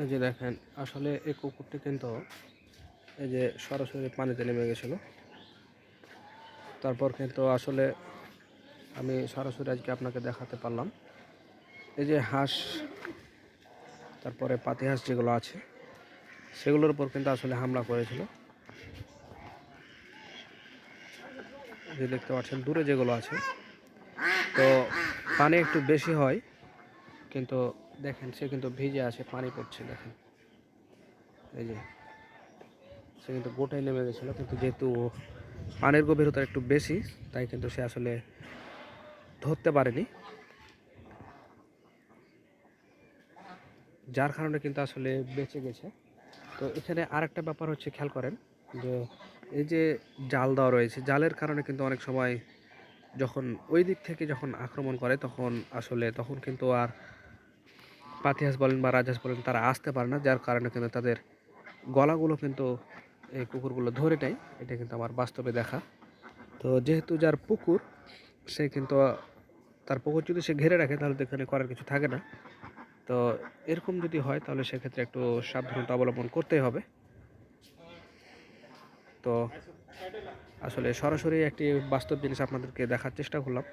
এই যে দেখেন, আসলে এই কুকুরটি কিন্তু এই যে সরাসরি পানিতে নেমে গেছিল। তারপর কিন্তু আসলে আমি সরাসরি আজকে আপনাকে দেখাতে পারলাম। এই যে হাঁস, তারপরে পাতি হাঁস যেগুলো আছে, সেগুলোর উপর কিন্তু আসলে হামলা করেছিল। যে দেখতে পাচ্ছেন, দূরে যেগুলো আছে। তো পানি একটু বেশি হয়, কিন্তু দেখেন, সে কিন্তু ভিজে আছে, পানি পড়ছে, দেখেন। এই যে, সে কিন্তু গোটাই নেমে গেছিল, কিন্তু যেহেতু পানির গভীরতা একটু বেশি, তাই কিন্তু সে আসলে ধরতে পারেনি। যার কারণে কিন্তু আসলে বেঁচে গেছে। তো এখানে আরেকটা ব্যাপার হচ্ছে, খেয়াল করেন যে, এই যে জাল দেওয়া রয়েছে, জালের কারণে কিন্তু অনেক সময় যখন ওই দিক থেকে যখন আক্রমণ করে, তখন আসলে, তখন কিন্তু আর পাতিহাস বলেন বা রাজহাঁস বলেন, তারা আসতে পারে না। যার কারণে কিন্তু তাদের গলাগুলো কিন্তু এই কুকুরগুলো ধরে নেয়। এটা কিন্তু আমার বাস্তবে দেখা। তো যেহেতু যার পুকুর, সে কিন্তু, তার পুকুর যদি সে ঘিরে রাখে, তাহলে এখানে করার কিছু থাকে না। তো এরকম যদি হয়, তাহলে সেক্ষেত্রে একটু সাবধানতা অবলম্বন করতেই হবে। তো আসলে সরাসরি একটি বাস্তব জিনিস আপনাদেরকে দেখার চেষ্টা করলাম।